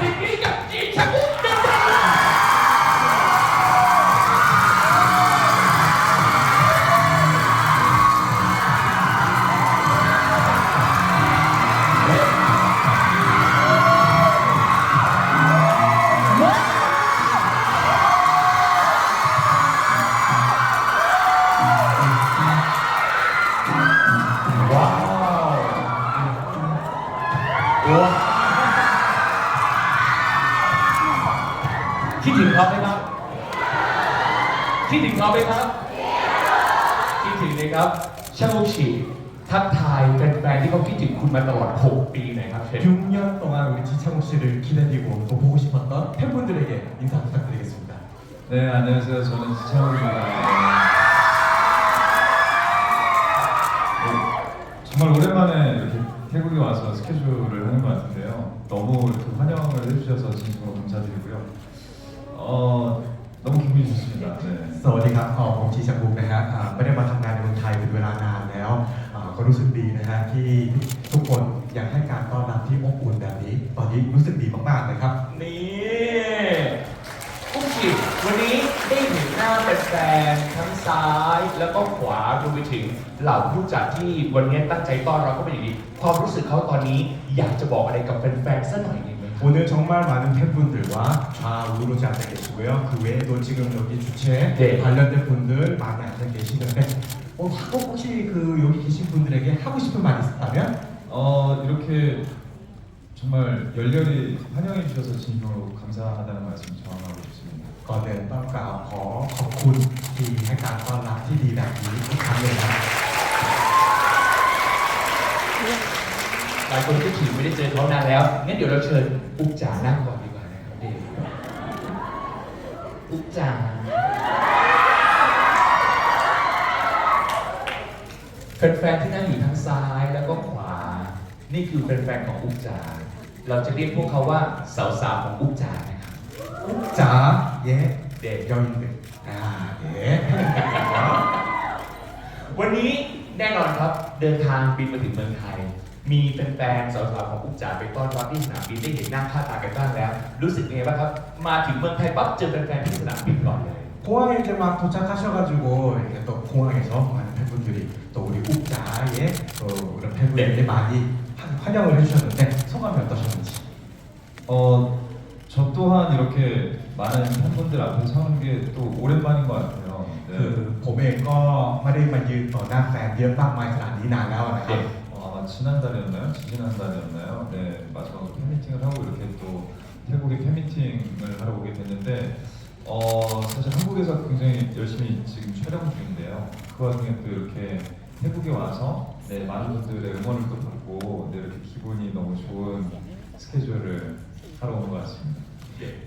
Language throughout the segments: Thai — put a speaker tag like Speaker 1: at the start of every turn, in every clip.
Speaker 1: สิ่ง
Speaker 2: 기다리고 또 보고 싶었던 팬분들에게 인사 부탁드리겠습니다.
Speaker 3: 네, 안녕하세요. 저는 지창욱입니다. 네, 정말 오랜만에 이렇게 태국에 와서 스케줄을 하는 것 같은데요. 너무 이렇게 환영을 해주셔서 진심으로 감사드리고요. 어, 너무 기분이 좋습니다. 네.
Speaker 2: สวัสดีครับเอ่อผมชีชักบุกนะฮะอ่าไม่ได้มาทำงานในเมืองไทยเป็นเวลานานแล้วอ่าก็รู้สึกดีนะฮะที่ทุกคนอยากให้การต้อนรับที่อบอุ่นแบบนี้ ตอนนี้ รู้สึกดีมากๆเลยครับ
Speaker 1: นี่มุกฉีวันนี้ได้เห็นหน้าแฟนๆทั้งซ้ายแล้วก็ขวารวมไปถึงเหล่าผู้จัดที่วันนี้ตั้งใจต้อนรับก็เป็นอย่างดี ความรู้สึกเขาตอนนี้อยากจะบอกอะไรกับแฟนๆสักหน่อยหนึ่งไหมครับ
Speaker 2: 오늘 정말 많은 팬분들과 좌우로 앉아 계시고요. 그 외에도 지금 여기 주최
Speaker 1: 네.
Speaker 2: 관련된 분들 많이 앉아 계시는데 어, 하고 혹시 그 여기 계신 분들에게 하고 싶은 말 있다면
Speaker 3: 어, 이렇게 정말 열렬히 환영해 주셔서 진심으로 감사하다는 말씀 전하고 싶습니다.
Speaker 2: ก่อนเดินต้องกล่าวขอขอบคุณที่ให้การต้อนรับที่ดีแบบนี้ทุกครั้งเลยนะ
Speaker 1: หลายคนคิดถึงไม่ได้เจอเขานานแล้วงั้นเดี๋ยวเราเชิญอุกจ๋านั่งก่อนดีกว่านะครับเดชอุกจ๋าแฟนๆที่นั่งอยู่ทั้งซ้ายแล้วก็ขวา นี่คือแฟนๆของอุกจ๋า เราจะเรียกพวกเขาว่าสาวๆของอุกจ๋านะครับ
Speaker 2: 자, 예,
Speaker 1: เด็ก
Speaker 2: 여인들. 아, 예.
Speaker 1: วันนี้แน่นอนครับเดินทางบินมาถึงเมืองไทย มีแฟนๆสาวๆของอุกจ๋าไปต้อนรับที่สนามบินได้เห็นหน้าค่าตากันบ้างแล้ว รู้สึกไงบ้างครับ มาถึงเมืองไทยปั๊บเจอแฟนๆที่สนามบินก่อนเลย
Speaker 2: 공항에 이제 막 도착하셔가지고 이렇게 또 공항에서 많은 팬분들이 또 우리 욱자의 또 이런 팬분들이 많이 환- 환영을 해주셨는데 소감이 어떠셨는지?
Speaker 3: 어, 저 또한 이렇게 많은 팬분들 앞에 서는 게 또 오랜만인 것 같아요.
Speaker 2: คือ
Speaker 3: 네.
Speaker 2: ผมเองก็ไม่ได้มายืนต่อหน้าแฟนเยอะมากมายขนาดนี้นานแล้วนะครับ
Speaker 3: 어, 아마 지난달이었나요? 지지난달이었나요? 네, 마지막으로 팬미팅을 하고 이렇게 또 태국에 팬미팅을 하러 오게 됐는데 어, 사실 한국에서 굉장히 열심히 지금 촬영 중인데요. 그 와중에 또 이렇게 태국에 와서 네, 많은 분들의 응원을 또 받고 네, 이렇게 기분이 너무 좋은 스케줄을 하러 온 것 같습니다.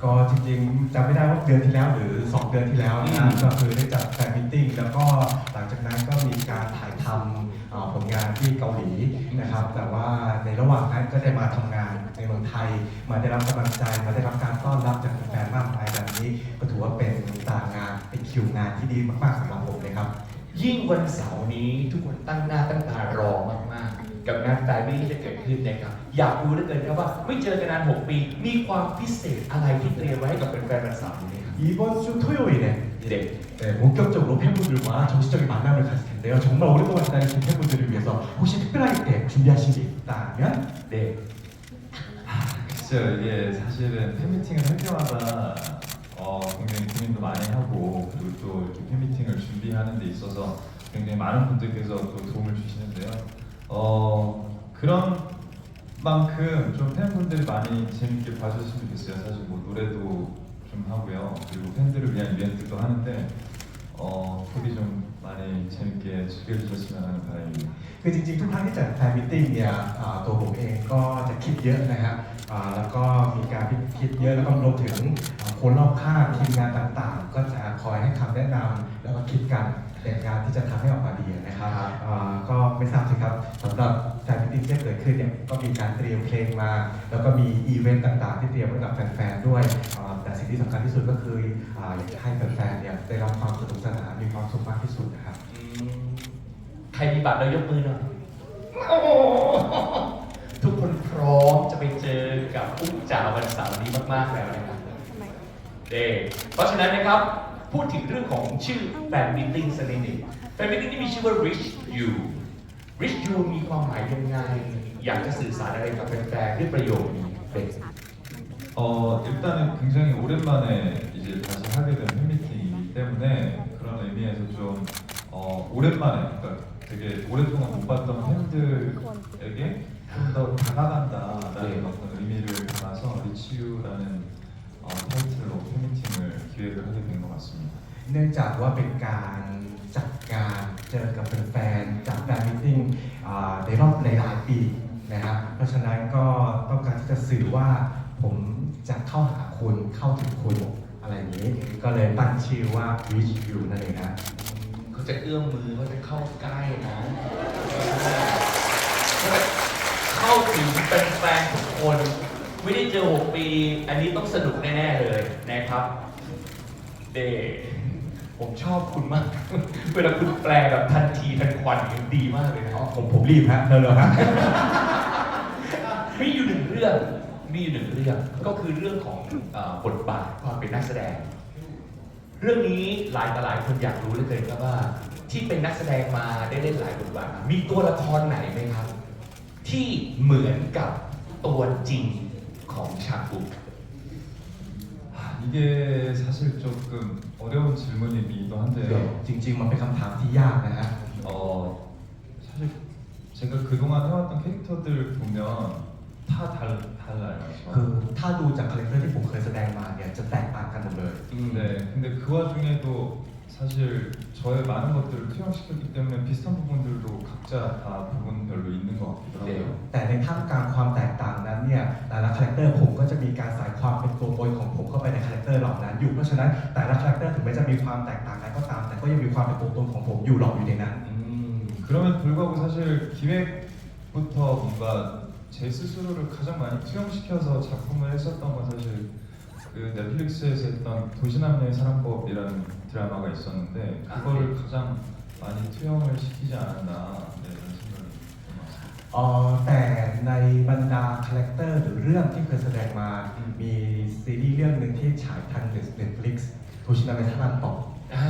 Speaker 2: ก็จริงๆจำไม่ได้ว่าเดือนที่แล้วหรือ 2 เดือนที่แล้วนะ
Speaker 1: อืม
Speaker 2: ก็คือได้จัดแฟนมิทติ้งแล้วก็หลังจากนั้นก็มีการถ่ายทำเอ่อผลงานที่เกาหลีนะครับ แต่ว่าในระหว่างนั้นก็ได้มาทำงานในเมืองไทย มาได้รับกำลังใจ มาได้รับการต้อนรับจากแฟนๆมากมายแบบนี้ ก็ถือว่าเป็นตารางานเป็นคิวงานที่ดีมากๆสำหรับผมเลยครับ
Speaker 1: ยิ่งวันเสาร์นี้ทุกคนตั้งหน้าตั้งตารอมากๆ กับงานแฟชั่นที่จะเกิดขึ้นนะครับอยากรู้เหลือเกินครับว่าไม่เจอกันนาน 6 ปี มีความพิเศษอะไรที่เตรียมไว้ให้กับแฟนๆวันเสาร์นี้ครับ
Speaker 2: 이번 주 토요일에
Speaker 1: 네.
Speaker 2: 네, 본격적으로 팬분들과 정식적인 만남을 가질 텐데요. 정말 오랫동안 기다리신 팬분들을 위해서 혹시 특별하게 준비하신 게 있다면
Speaker 1: เด็ก
Speaker 3: 글쎄요 이게 사실은 팬미팅을 할 때마다 어, 굉장히 고민도 많이 하고 그리고 또 이렇게 팬미팅을 준비하는 데 있어서 굉장히 많은 분들께서 또 도움을 주시는데요 어, 그런 만큼 좀 팬분들이 많이 재밌게 봐주셨으면 좋겠어요 사실 뭐 노래도 좀 하고요 그리고 팬들을 위한 이벤트도 하는데 어, 부디 좀 많이 재밌게 즐겨주셨으면 하는 바람입니다
Speaker 2: คือจริงๆ ทุกครั้งที่จัดแฟนมิทติ้งเนี่ยอ่าตัวผมเองก็จะคิดเยอะนะฮะอ่า แล้วก็มีการคิดเยอะแล้วก็รวมถึงอ่าคนรอบข้างทีมงานต่างๆ ก็จะคอยให้คำแนะนำแล้วก็คิดกันในการที่จะทำให้ออกมาดีนะครับอ่าก็ไม่ทราบสิครับสำหรับแฟนมิทติ้งที่จะเกิดขึ้นเนี่ยก็มีการเตรียมเพลงมา แล้วก็มีอีเวนต์ต่าง ๆ ที่เตรียมไว้กับแฟนๆด้วยอ่าแต่สิ่งที่สำคัญที่สุดก็คืออ่าอยากจะให้แฟนๆเนี่ยได้รับความสนุกสนานมีความสุขมากที่สุดนะครับ
Speaker 1: อืมใครมีบัตรเรายกมือหน่อยโอ้โห ทุกคนพร้อมจะไปเจอกับอุ้มจ่าวันเสาร์นี้มากๆแล้วนะครับเดเพราะฉะนั้นนะครับ พูดถึงเรื่องของชื่อแฟนมิทติ้งสักนิดหนึ่งแฟนมิทติ้งที่มีชื่อว่า Rich You Rich You มีความหมายยังไง อยากจะสื่อสารอะไรกับแฟนๆด้วยประโยคนี้เป็น
Speaker 3: 어 일단은 굉장히 오랜만에 이제 다시 하게 된 팬미팅이기 때문에 그런 의미에서 좀 어, 오랜만에 그러니까 되게 오랫동안 못 봤던 팬들에게 좀 더 다가간다라는
Speaker 1: 네.
Speaker 3: 어떤 의미를 담아서 리치유라는 어, 타이틀로 팬미팅을 기획을 하게 된 것 같습니다.
Speaker 2: เนื่องจากว่าเป็นการจัดการเจอกับแฟนๆจัดแฟนมิทติ้งอ่าในรอบหลายๆปีนะครับเพราะฉะนั้นก็ต้องการที่จะสื่อว่าผมจะเข้าหาคุณเข้าถึงคุณอะไรอย่างนี้ ก็เลยตั้งชื่อว่า reach you นั่นเองนะ
Speaker 1: เขาจะเอื้อมมือเขาจะเข้าใกล้นะ เข้าถึงเป็นแฟนทุกคน ไม่ได้เจอ 6 ปี อันนี้ต้องสนุกแน่ ๆ เลยนะครับเดผมชอบคุณมาก เวลาคุณแปลแบบทันทีทันควันอย่างนี้ดีมากเลยนะ
Speaker 2: ผมผมรีบฮะเร็วๆฮะ
Speaker 1: มีอยู่หนึ่งเรื่องมีอยู่หนึ่งเรื่องก็คือเรื่องของเอ่อบทบาทความเป็นนักแสดง เรื่องนี้หลายต่อหลายคนอยากรู้เหลือเกินครับว่า ที่เป็นนักแสดงมาได้เล่นหลายบทบาทมามีตัวละครไหนไหมครับ ที่เหมือนกับตัวจริงของชาบุก
Speaker 3: 아, 이게 사실 조금 어려운 질문이기도 한데요.
Speaker 2: จริง ๆ มันเป็นคำถามที่ยากนะฮะ
Speaker 3: 어, 사실 제가 그동안 해왔던 캐릭터들 보면 다 달, 달라요.
Speaker 2: คือถ้าดูจากคาแรคเตอร์ที่ผมเคยแสดงมาเนี่ยจะแตกต่างกันหมดเลย
Speaker 3: 네, 근데 그 와중에도 사실 저의 많은 것들을 투영시켰기 때문에 비슷한 부분들도 각자 다 부분별로 있는 것 같기도 하고요.
Speaker 2: แต่ในท่ามกลางความแตกต่างนั้นเนี่ยแต่ละคาแรคเตอร์ผมก็จะมีการใส่ความเป็นตัวตนของผมเข้าไปในคาแรคเตอร์เหล่านั้น อยู่เพราะฉะนั้นแต่ละคาแรคเตอร์ถึงแม้จะมีความแตกต่างกันก็ตาม แต่ก็ยังมีความเป็นตัวตนของผมอยู่หลอกอยู่ในนั้น
Speaker 1: อืม
Speaker 3: 그럼에도 불구하고 사실 기획부터 뭔가 제 스스로를 가장 많이 투영시켜서 작품을 했었던 건 사실 그 넷플릭스에서 했던 도시남녀의 사랑법이라는 드라마가 있었는데 그거를 가장 많이 투영을 시키지 않았나 네, 이런 생각이 들었습니다.
Speaker 2: เอ่อแต่ในบรรดาคาแรคเตอร์หรือเรื่องที่เคยแสดงมา มีซีรีส์เรื่องหนึ่งที่ฉายทาง Netflix โทชินาเมทันตอก
Speaker 1: อ่า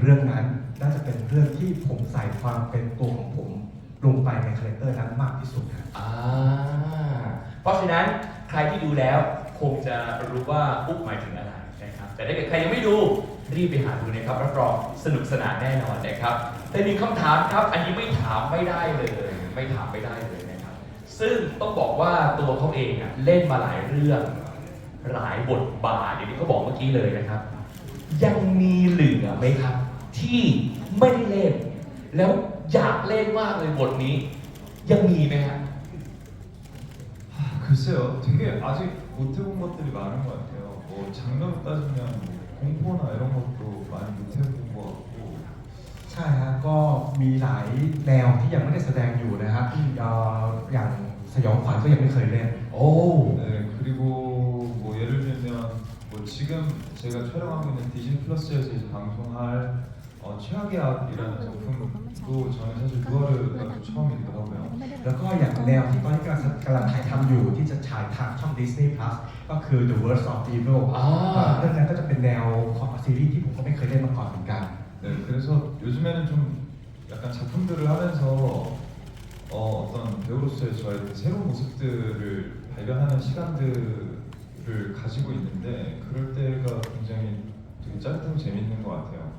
Speaker 2: เรื่องนั้นน่าจะเป็นเรื่องที่ผมใส่ความเป็นตัวของผมลงไปในคาแรคเตอร์นั้นมากที่สุดครับ
Speaker 1: อ่าเพราะฉะนั้นใครที่ดูแล้ว คงจะรู้ว่าอุ๊บหมายถึงอะไรนะครับ แต่ถ้าเกิดใครยังไม่ดูรีบไปหาดูนะครับรับรองสนุกสนานแน่นอนนะครับ แต่มีคำถามครับ อันนี้ไม่ถามไม่ได้เลย ไม่ถามไม่ได้เลยนะครับ ซึ่งต้องบอกว่าตัวเขาเองอะเล่นมาหลายเรื่อง หลายบทบาทอย่างที่เขาบอกเมื่อกี้เลยนะครับ ยังมีเหลือไหมครับ ที่ไม่ได้เล่น แล้วอยากเล่นมากเลยบทนี้ ยังมีไหมครับ
Speaker 3: 아, 글쎄요 되게 아직 못 해본 것들이 많은 것 같아요 뭐 장르로 따지면 뭐 공포나 이런 것도 많이 못 해본 것 같고
Speaker 2: ใช่ฮะก็มีหลายแนวที่ยังไม่ได้แสดงอยู่นะฮะเอ่ออย่างสยองขวัญก็ยังไม่เคยเล่น
Speaker 1: โอ้
Speaker 3: 네, 그리고 뭐 예를 들면 뭐 지금 제가 촬영하고 있는 디즈니 플러스에서 이제 방송할 어, 최악의 악이라는 작품도 저는 사실 그거를 또 처음이기도 하고요.
Speaker 2: แล้วก็อย่างแนวที่ตอนนี้กำลังกำลังถ่ายทำอยู่ที่จะฉายทางช่อง Disney Plus ก็คือ The Worst of Evil
Speaker 1: อ่า
Speaker 2: เอ่อเรื่องนั้นก็จะเป็นแนวของซีรีส์ที่ผมก็ไม่เคยเล่นมาก่อนเหมือนกัน
Speaker 3: 네, 그래서 요즘에는 좀 약간 작품들을 하면서 어, 어떤 배우로서의 저의 그 새로운 모습들을 발견하는 시간들을 가지고 있는데 그럴 때가 굉장히 되게 짜릿하고 재밌는 것 같아요.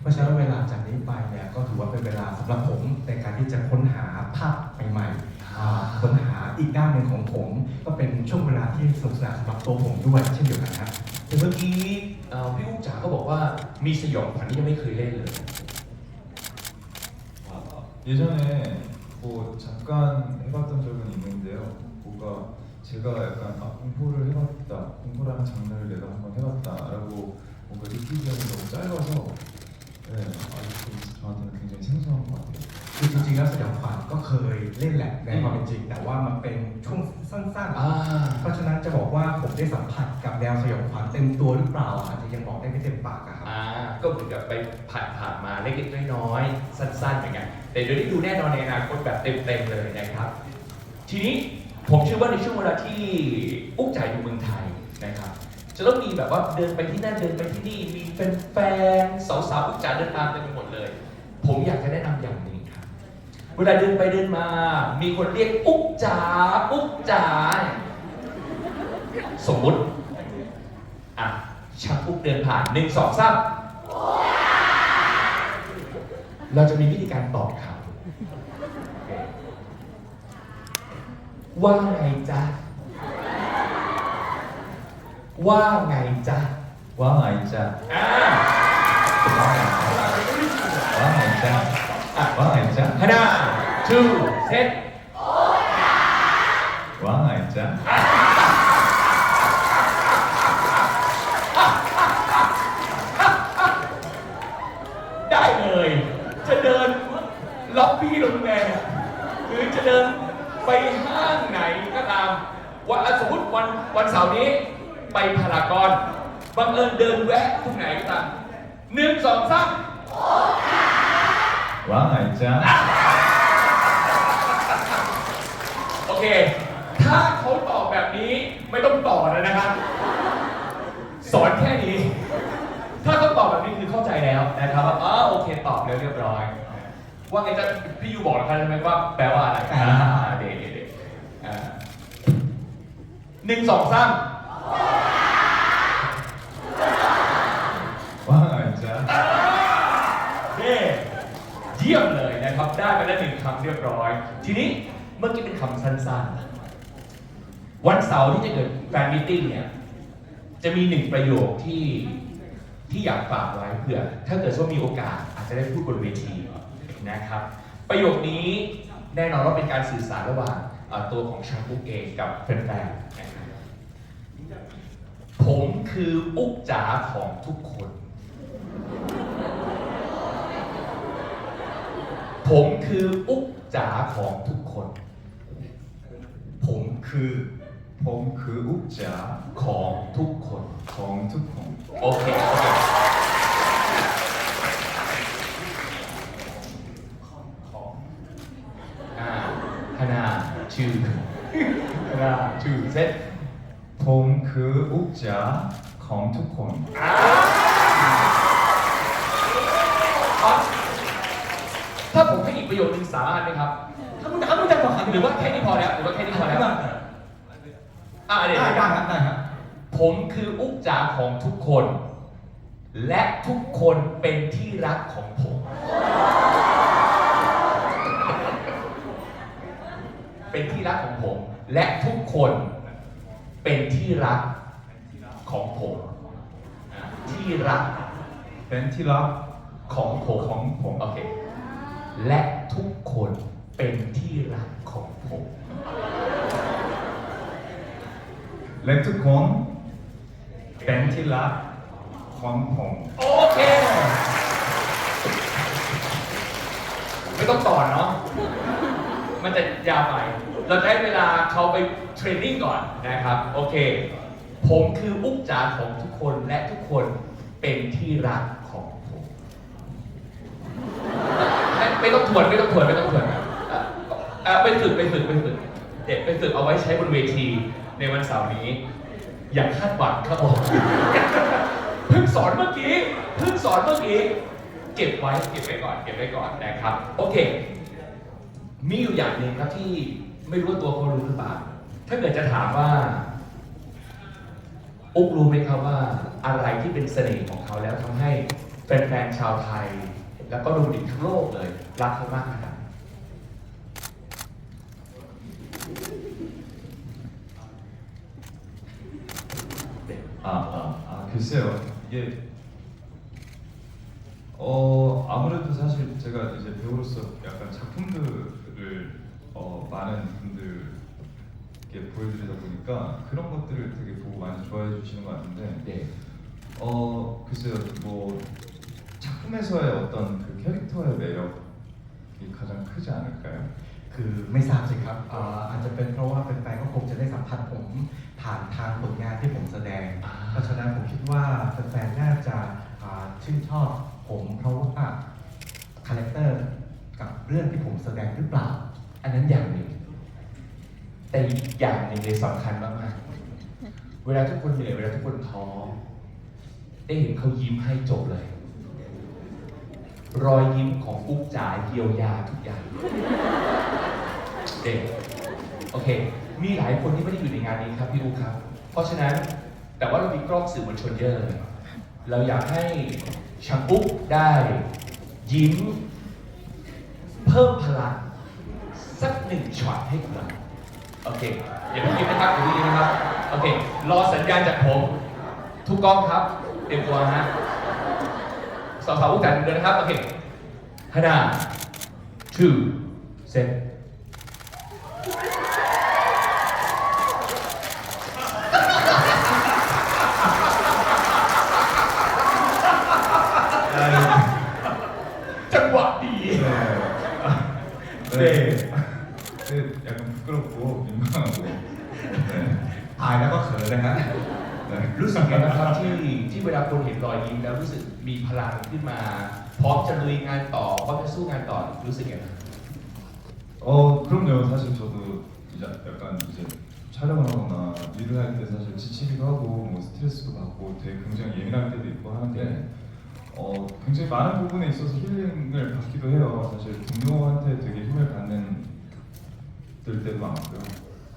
Speaker 2: เพราะฉะนั้นเวลาจากนี้ไปเนี่ยก็ถือว่าเป็นเวลาสำหรับผมในการที่จะค้นหาภาพใหม่ๆอ่าค้นหาอีกด้านหนึ่งของผม ก็เป็นช่วงเวลาที่สนุกสนานสำหรับตัวผมด้วยเช่นเดียวกันครับ
Speaker 1: แต่เมื่อกี้เอ่อพี่อุ๊บจ๋าก็บอกว่ามีสยองขวัญที่ยังไม่เคยเล่นเลย
Speaker 3: 예전에 뭐 잠깐 해봤던 적은 있는데요. 뭔가 제 제가 약간 아, 공포를 해봤다, 공포라는 장르를 내가 한번 해봤다라고 뭔가 느끼기에는 너무 짧아서 네, 아직 좀 저한테는 굉장히 생소한 것 같아요.
Speaker 2: คือจริงๆแล้วสยองขวัญก็เคยเล่นแหละในความเป็นจริง แต่ว่ามันเป็นช่วงสั้น
Speaker 1: อ่า
Speaker 2: ๆ เพราะฉะนั้นจะบอกว่าผมได้สัมผัสกับแนวสยองขวัญเต็มตัวหรือเปล่าอาจจะยังบอกได้ไม่เต็มปากอะครับ
Speaker 1: อ่าก็เหมือนกับไปผ่านผ่านมาเล็กๆน้อยๆสั้นๆอย่างเงี้ยแต่เดี๋ยวได้ดูแน่นอนในอนาคตแบบเต็มๆเลยนะครับ ทีนี้ผมเชื่อว่าในช่วงเวลาที่อุ๊กจ่ายอยู่เมืองไทยนะครับ จะต้องมีแบบว่าเดินไปที่นั่นเดินไปที่นี่มีแฟนๆสาวๆอุ๊กจ่าเดินตามเต็มไปหมดเลย ผมอยากจะแนะนำอย่างนึ่งครับ เวลาเดินไปเดินมา มีคนเรียกอุ๊กจ๋าอุ๊กจ๋าสมมุติอะชักปุ๊บเดินผ่านหนึ่งสองสามเราจะมีวิธีการตอบเขาว่าไงจ๊ะ ว่าไงจ๊ะ
Speaker 3: ว่าไง
Speaker 1: จ๊ะา
Speaker 3: ว่าไงจ๊ะว่าไงจ๊ะ
Speaker 1: อ่ว่าไงจ๊ะฮันดาทูเซ็ต
Speaker 3: ว่าไงจ๊ะ
Speaker 1: ได้เลย จะเดินล็อบบี้โรงแรมหรือจะเดินไปห้างไหนก็ตามวันสมมติวันวันเสาร์นี้ ไปพารากอนบังเอิญเดินแวะตรงไหนก็ตามหนึ่งสองสาม
Speaker 3: ว่าไงจ๊ะ
Speaker 1: โอเค ถ้าเขาตอบแบบนี้ไม่ต้องต่อแล้วนะครับ สอนแค่นี้ ถ้าเขาตอบแบบนี้คือเข้าใจแล้วนะครับว่าโอเคตอบแล้วเรียบร้อย ว่าไงจ๊ะพี่ยูบอกนะครับใช่ไหมว่าแปลว่าอะไรเด็ดเด็ดหนึ่งสองสาม ยี่ยมเลยนะครับ ได้ไปแล้วหนึ่งคำเรียบร้อย ทีนี้เมื่อกี้เป็นคำสั้นๆ วันเสาร์ที่จะเกิดแฟนมิทติ้งเนี่ย จะมีหนึ่งประโยคที่ที่อยากฝากไว้เผื่อ ถ้าเกิดว่ามีโอกาสอาจจะได้พูดบนเวทีนะครับ ประโยคนี้แน่นอนว่าเป็นการสื่อสารระหว่างตัวของชางกุ๊กเองกับแฟนๆผมคืออุกจ๋าของทุกคน ผมคืออุ๊บจ๋าของทุกคน ผมคือ
Speaker 3: ผมคืออุจจา
Speaker 1: ของทุกคน
Speaker 3: ขอ
Speaker 1: งทุกคนโอเคอ่าฮนาชื่อฮานาชื่อเซ็ต
Speaker 3: ผมคืออุจจาของทุกคน
Speaker 1: ถ้าผมให้อีกประโยชน์หนึ่งสามารถไหมครับ ถ้ามึงถ้ามึงจะบอกหรือว่าแค่นี้พอแล้วหรือว่าแค่นี้พอแล้วอ่าเดี๋ยว
Speaker 2: ได้ครับได้ครับ
Speaker 1: ผมคืออุกจ่าของทุกคน และทุกคนเป็นที่รักของผม เป็นที่รักของผม และทุกคนเป็นที่รักของผม ที่รัก
Speaker 3: เป็นที่รัก
Speaker 1: ของผม
Speaker 3: ของผม
Speaker 1: โอเค และทุกคนเป็นที่รักของผม
Speaker 3: และทุกคนเป็นที่รักของผม
Speaker 1: โอเค ไม่ต้องต่อเนาะมันจะยาวไป เราได้เวลาเขาไปเทรนนิ่งก่อนนะครับ โอเค ผมคืออุ๊กจ๋าของทุกคนและทุกคนเป็นที่รัก ไม่ต้องทวนไม่ต้องทวนไม่ต้องทวนเอ่อเอ่อไปฝึกไปฝึกไปฝึกเด็กไปฝึกเอาไว้ใช้บนเวทีในวันเสาร์นี้ อย่าคาดหวังครับผมเพิ่งสอนเมื่อกี้เพิ่งสอนเมื่อกี้เก็บไว้เก็บไว้ก่อนเก็บไว้ก่อนนะครับ โอเค มีอยู่อย่างหนึ่งครับที่ไม่รู้ว่าตัวเขารู้หรือเปล่าถ้าเกิดจะถามว่าอุ๊กรู้ไหมครับว่าอะไรที่เป็นเสน่ห์ของเขาแล้วทำให้แฟนๆชาวไทย แล้วก็รวมถึงทั้งโลกเลย รักเขามากขนาดนั้น
Speaker 3: 아, 아, 아 글쎄요 이게 어 아무래도 사실 제가 이제 배우로서 약간 작품들을 어, 많은 분들 이렇게 보여드리다 보니까 그런 것들을 되게 보고 많이 좋아해 주시는 것 같은데
Speaker 1: เด็ก
Speaker 3: 어 글쎄요 뭐 작품에서의 어떤 그 캐릭터의 매력이 가장 크지 않을까요?
Speaker 2: คือไม่ทราบสิครับอ่าอาจจะเป็นเพราะว่าแฟนๆก็คงจะได้สัมผัสผมผ่านทางผลงานที่ผมแสดง
Speaker 1: อ่า
Speaker 2: เพราะฉะนั้นผมคิดว่าแฟนๆน่าจะอ่าชื่นชอบผมเพราะว่าคาแรคเตอร์กับเรื่องที่ผมแสดงหรือเปล่า
Speaker 1: อันนั้นอย่างหนึ่ง แต่อีกอย่างหนึ่งเลยสำคัญมากๆ เวลาทุกคนเหนื่อยเวลาทุกคนท้อได้เห็นเขายิ้มให้จบเลย รอยยิ้มของกุ๊กจ๋าเยียวยาทุกอย่างเด็กโอเค มีหลายคนที่ไม่ได้อยู่ในงานนี้ครับพี่อุ๊ครับ เพราะฉะนั้นแต่ว่าเรามีกล้องสื่อมวลชนเยอะเลยเราอยากให้ชังปุ๊กได้ยิ้ม เพิ่มพลังสักหนึ่งช็อตให้กับเราโอเคอย่าเพิ่งยิ้มนะครับอย่าเพิ่งยิ้มนะครับ โอเค รอสัญญาณจากผม ทุกกล้องครับ เตรียมตัวฮะ สาวสาวๆอุ๊กจ๋าเดินนะครับ โอเคฮานา two set จังหวะดี
Speaker 3: 네.
Speaker 1: 네.
Speaker 3: 네, 약간 부끄럽고 민망하고. 네.
Speaker 2: อายแล้วก็เขินนะฮะ
Speaker 3: 네.
Speaker 1: รู้สึกไงนะครับที่ที่เวลาคนเห็นรอยยิ้มแล้วรู้สึก มีพลังขึ้นมา พร้อมจะลุยงานต่อพร้อมจะสู้งานต่อรู้สึกไงบ้าง
Speaker 3: 어 그럼요. 사실 저도 이제 약간 이제 촬영을 하거나 일을 할 때 사실 지치기도 하고 뭐 스트레스도 받고 되게 굉장히 예민할 때도 있고 하는데 어 굉장히 많은 부분에 있어서 힐링을 받기도 해요. 사실 동료한테 되게 힘을 받는 들 때도 많고요.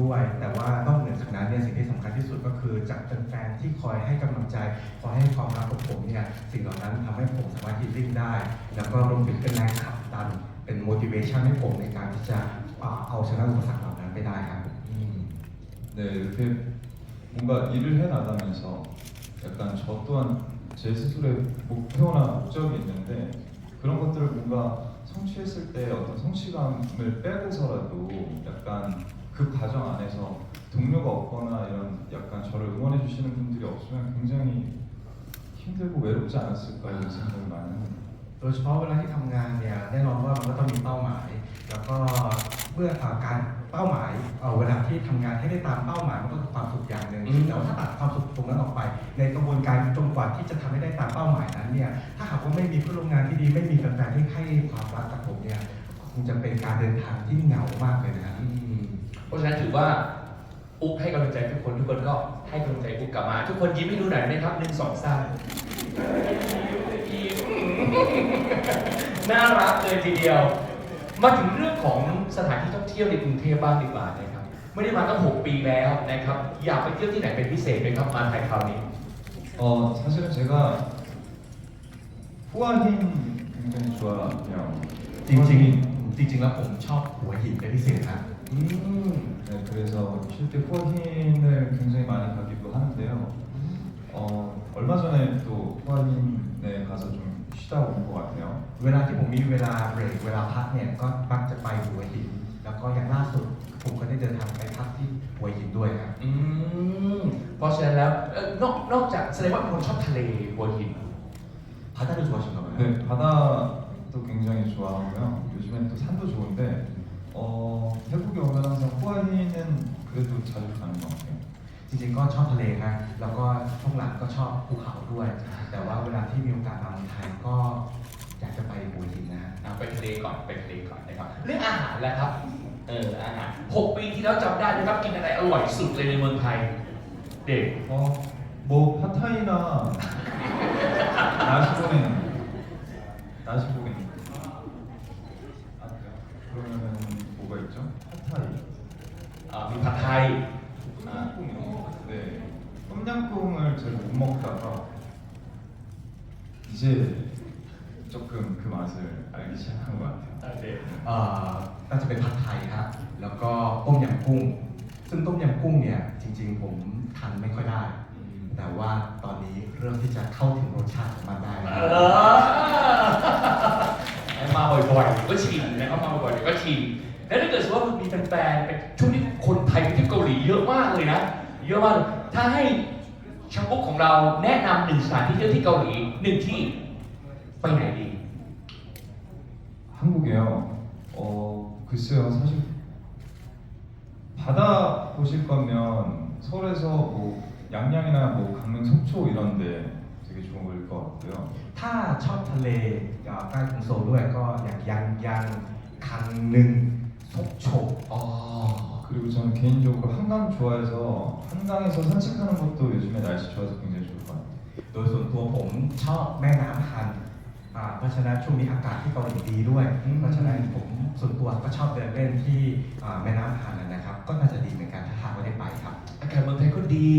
Speaker 2: ด้วย แต่ว่านอกเหนือจากนั้นเนี่ยสิ่งที่สำคัญที่สุดก็คือจากแฟนๆที่คอยให้กำลังใจคอยให้ความรักกับผมเนี่ยสิ่งเหล่านั้นทำให้ผมสามารถฮิลลิ่งได้ แล้วก็รวมถึงเป็นแรงขับดันเป็น motivation ให้ผมในการที่จะอ่าเอาชนะอุปสรรคเหล่านั้นไปได้ครับ
Speaker 1: อืม
Speaker 3: 네, 이렇게 뭔가 일을 해 나가면서 약간 저 또한 제 스스로의 목표나 목적이 있는데 그런 것들을 뭔가 성취했을 때 어떤 성취감을 빼고서라도 약간 그 과정 안에서 동료가 없거나 이런 약간 저를 응원해 주시는 분들이 없으면 굉장히 힘들고 외롭지 않았을까 이런 생각을 많이 합니다.
Speaker 2: โดยเฉพาะเวลาที่ทำงานเนี่ยแน่นอนว่ามันก็ต้องมีเป้าหมาย แล้วก็เมื่ออ่าการเป้าหมายเอ่อเวลาที่ทำงานให้ได้ตามเป้าหมายมันก็คือความสุขอย่างหนึ่ง
Speaker 1: อืม
Speaker 2: แต่ว่าถ้าตัดความสุขตรงนั้นออกไป ในกระบวนการจนกว่าที่จะทำให้ได้ตามเป้าหมายนั้นเนี่ยถ้าหากว่าไม่มีเพื่อนร่วมงานที่ดีไม่มีแฟนๆที่ให้ความรักกับผมเนี่ยคงจะเป็นการเดินทางที่เหงามากเลยนะ
Speaker 1: อืมเพ ราะฉะนั้นถือว่าอุ๊กให้กำลังใจทุกคนทุกคนก็ให้กำลังใจอุ๊กกลับมา ทุกคนยิ้มให้ดูหน่อยนะครับหนึ่งสองสามยิ้มน่ารักเลยทีเดียว มาถึงเรื่องของสถานที่ท่องเที่ยวในกรุงเทพบ้างดีกว่านะครับไม่ได้มาตั้งหกปีแล้วนะครับ อยากไปเที่ยวที่ไหนเป็นพิเศษไหมครับมาไทยคราวนี้
Speaker 3: 어 사실은 제가 후아힌 굉장히 좋아해요.
Speaker 2: จริงๆจริง ๆ แล้วผมชอบหัวหินเป็นพิเศษนะ
Speaker 1: อืม
Speaker 3: 네, 그래서 쉴 때 후아힌을 굉장히 많이 가기도 하는데요. 어, 얼마 전에 또 후아힌에 가서 좀 쉬다 온 것 같아요.
Speaker 2: เวลาที่ผมมีเวลาเบรกเวลาพักเนี่ยก็มักจะไปหัวหิน แล้วก็อย่างล่าสุดผมก็ได้เดินทางไปพักที่หัวหินด้วยครับ
Speaker 1: อืมเพราะฉะนั้นแล้วเอ่อนอกนอกจากแสดงว่าเป็นคนชอบทะเลหัวหิน
Speaker 2: 바다를 좋아하신가 봐요.
Speaker 3: 네, 바다도 굉장히 좋아하고요. 요즘엔 또 산도 좋은데 어, 태국에 오면 항상 후아힌은 그래도 자주 가는 것 같아요.
Speaker 2: จริงๆก็ชอบทะเลนะแล้วก็ช่วงหลังก็ชอบภูเขาด้วย แต่ว่าเวลาที่มีโอกาสมาเมืองไทยก็อยากจะไปหัวหินนะ
Speaker 1: เอาไปทะเลก่อนไปทะเลก่อนนะครับ เรื่องอาหารแล้วครับ เอออาหารหกปีที่แล้วจำได้นะครับกินอะไรอร่อยสุดเลยในเมืองไทย เด็ก
Speaker 3: 어, 뭐 파타이나 나시고랭 나시고 과 일. 아, 네. 똠양꿍을 제가 못 먹다가 이제 조금 그 맛을 알기 시작한 것 같아 요.
Speaker 2: อ่าเด็กเอ่อน่าจะเป็นผัดไทยฮะแล้วก็ต้มยำกุ้ง ซึ่งต้มยำกุ้งเนี่ยจริง ๆ ผมทานไม่ค่อยได้ แต่ว่าตอนนี้เริ่มที่จะเข้าถึงรสชาติของมันได้แล้ว
Speaker 1: เออ เราแนะนำหนึ่งสถานที่เที่ยวที่เกาหลีหนึ่งที่ไปไหนดี
Speaker 3: 한국에요. 어 글쎄요 사실 바다 보실 거면 서울에서 뭐 양양이나 뭐 강릉 속초 이런데 되게 좋을 것 같고요.
Speaker 2: ถ้าชอบทะเลเอ่อใกล้กรุงโซลด้วยก็อย่างยังยังคังหนึ่งทกโฉก
Speaker 1: อ๋อ
Speaker 3: 그리고 저는 개인적으로 한강 좋아해서 한강에서 산책하는 것도 요즘에 날씨 좋아서 굉장히 좋을 것 같아요.
Speaker 2: โดยส่วนตัวผมชอบแม่น้ำฮันอ่าเพราะฉะนั้นช่วงนี้อากาศที่เกาหลีดีด้วย
Speaker 1: อืม
Speaker 2: เพราะฉะนั้นผมส่วนตัวก็ชอบเดินเล่นที่อ่าแม่น้ำฮันนะครับ ก็น่าจะดีเหมือนกันถ้าหากว่าได้ไปครับ
Speaker 1: อากาศเมืองไทยก็ดี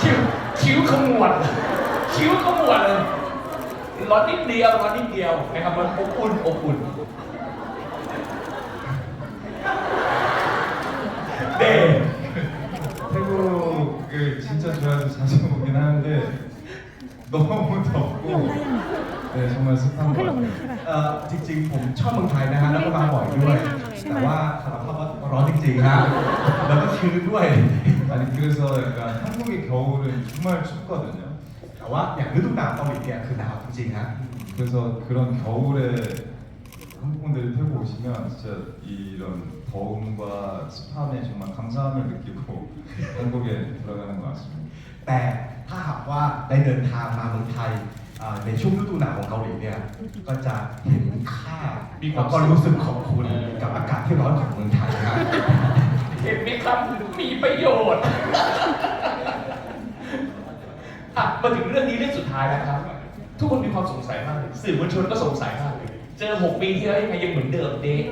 Speaker 1: คิ้วคิ้วขมวดคิ้วขมวดเลยร้อนนิดเดียวร้อนนิดเดียวนะครับมันอบอุ่นอบอุ่น
Speaker 3: 진짜 좋아해서 자주 오긴 하는데 너무 덥고 네 정말 습한
Speaker 4: เขา
Speaker 3: 것
Speaker 4: ให้ลงหนึ่
Speaker 3: 같아요.
Speaker 4: งใช่ป่ะ
Speaker 2: เอ่อจริงๆ ผมชอบเมืองไทยนะฮะแล้วก็มาบ่อยด้วย แต่ว่าสารภาพว่าร้อนจริงๆฮะแล้วก็ชื้นด้วย
Speaker 3: 아니 그래서 약간 한국의 겨울은 정말 춥거든요.
Speaker 2: แต่ว่าอย่างฤดูหนาวเกาหลีเนี่ยคือหนาวจริงๆฮะ
Speaker 3: 그래서 그런 겨울에 한국 분들이 태국 오시면 진짜 이런 더움과 습함에 정말 감사함을 느끼고 한국에 돌아가는 것 같습니다.
Speaker 2: แต่ถ้าหากว่าได้เดินทางมาเมืองไทยอ่าในช่วงฤดูหนาวของเกาหลีเนี่ยก็จะเห็นค่า
Speaker 1: มีความ
Speaker 2: แล้วก็รู้สึกขอบคุณกับอากาศที่ร้อนของเมืองไทยครับ
Speaker 1: เห็นไหมครับมีประโยชน์อะมาถึงเรื่องนี้เรื่องสุดท้ายแล้วครับ ทุกคนมีความสงสัยมากเลยสื่อมวลชนก็สงสัยมากเลยเจอ6ปีที่แล้วยังไงยังเหมือนเดิมเด็ก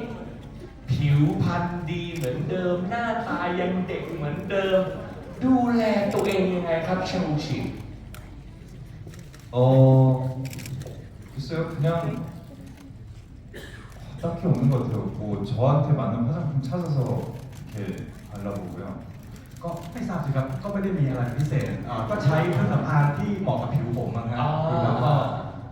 Speaker 1: ผิวพรรณดีเหมือนเดิม หน้าตายังเด็กเหมือนเดิม ดูแลตัวเองยังไงครับชาบูชิ
Speaker 3: 어 글쎄요 그냥 딱히 없는 것 같아요. 뭐 저한테 맞는 화장품 찾아서 이렇게 발라보고요.
Speaker 2: ก็ไม่ทราบสิครับก็ไม่ได้มีอะไรพิเศษอ่าก็ใช้เครื่องสำอางที่เหมาะกับผิวผมมั้งครับ
Speaker 1: อ่า
Speaker 2: แล้วก็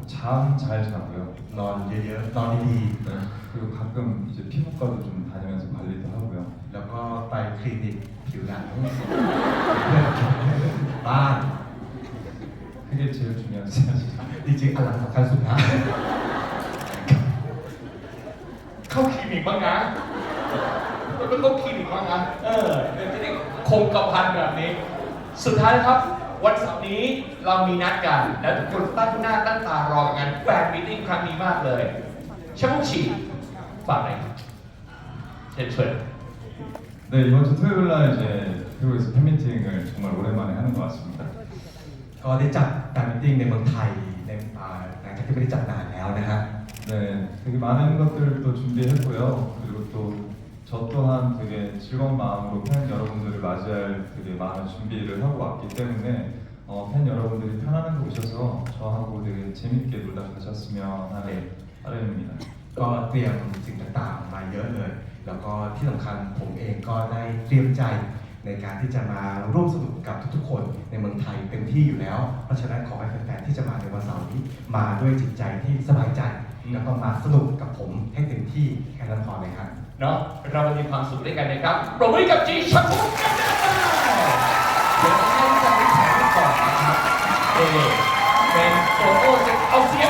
Speaker 3: 잠 잘 자고요.
Speaker 2: นอนเยอะๆนอนดี
Speaker 3: 네. 그리고 가끔 이제 피부과도 좀 다니면서 관리도 하고요.
Speaker 2: ๆแล้วก็ไปคลินิกผิวหนังบ้าน
Speaker 3: 그게 제일 중요한 사실.
Speaker 2: จริงๆอันหลังสำคัญสุดนะ
Speaker 1: เข้าคลินิกบ้างนะมันต้องเข้าคลินิกบ้างนะ เออเดี๋ยวจะได้คงกระพันแบบนี้ สุดท้ายครับ วันเสาร์นี้เรามีนัดกัน แล้วทุกคนตั้งหน้าตั้งตารอกับงานแฟนมิทติ้งครั้งนี้มากเลยชาบุชิฝากหน่อยครับเชิญชวน
Speaker 3: 네 이번 주 토요일 날 이제 태국에서 팬미팅을 정말 오랜만에 하는 것 같습니다.
Speaker 2: ก็ได้จัดแฟนมิทติ้งในเมืองไทยในอ่าหลังจากที่ไม่ได้จัดนานแล้วนะฮะ
Speaker 3: 네, 되게 많은 것들을 또 준비했고요. 그리고 또 저 또한 되게 즐거운 마음으로 팬 여러분들을 맞이할 되게 많은 준비를 하고 왔기 때문에 어, 팬 여러분들이 편안하게 오셔서 저하고 되게 재밌게 놀다 가셨으면 하는 바람입니다.
Speaker 2: ก็เตรียมสิ่งต่างๆมาเยอะเลย แล้วก็ที่สำคัญผมเองก็ได้เตรียมใจในการที่จะมาร่วมสนุกกับทุกๆ คนในเมืองไทยเต็มที่อยู่แล้ว เพราะฉะนั้นขอให้แฟนๆที่จะมาในวันเสาร์นี้มาด้วยจิตใจที่สบายใจ แล้วก็มาสนุกกับผมให้เต็มที่แค่นั้นพอเลยครับ
Speaker 1: เนาะเรามีความสุขด้วยกันนะครับปรบมือกับจีชักพุกันนะเดี๋ยวให้จัดแข่งก่อนนะครับเอเป็นโซโล่จะเอาเสีย